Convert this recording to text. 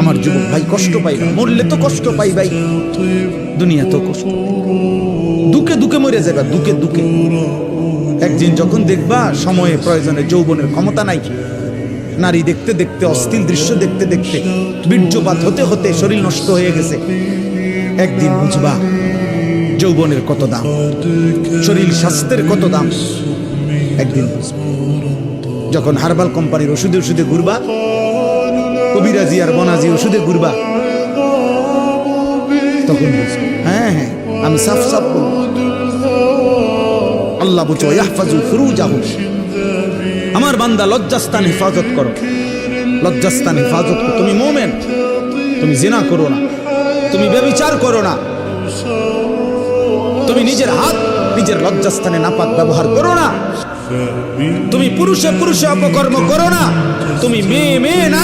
আমার যুবক ভাই কষ্ট পাই মরলে তো কষ্ট পাই ভাই। দুনিয়া তো কষ্ট দুকে দুকে মরে যাবে, দুকে দুকে। একদিন যখন দেখবা সময়ে প্রয়োজনে যৌবনের ক্ষমতা নাই, নারী দেখতে দেখতে, অস্থির দৃশ্য দেখতে দেখতে, বীর্যপাত হতে হতে শরীর নষ্ট হয়ে গেছে। একদিন বুঝবা যৌবনের কত দাম, শরীর স্বাস্থ্যের কত দাম। একদিন যখন হার্বাল কোম্পানির ওষুধে ওষুধে ঘুরবা কবিরাজি আর বনাজি ওষুধে ঘুরবা। তখন হ্যাঁ হ্যাঁ আমি সাফ সাফ বলব আল্লাহ বুঝো ইয়াহফাজু ফুরুজাহু। আমার বান্দা লজ্জাস্থান হেফাজত করো। লজ্জাস্থান হেফাজত করো। তুমি মোমেন, তুমি জিনা করো না। তুমি ব্যবিচার করো না। তুমি নিজের হাত, নিজের লজ্জাস্থানে নাপাক ব্যবহার করো না। তুমি পুরুষে পুরুষে অপকর্ম করো না। তুমি মেয়ে মেয়ে, নারী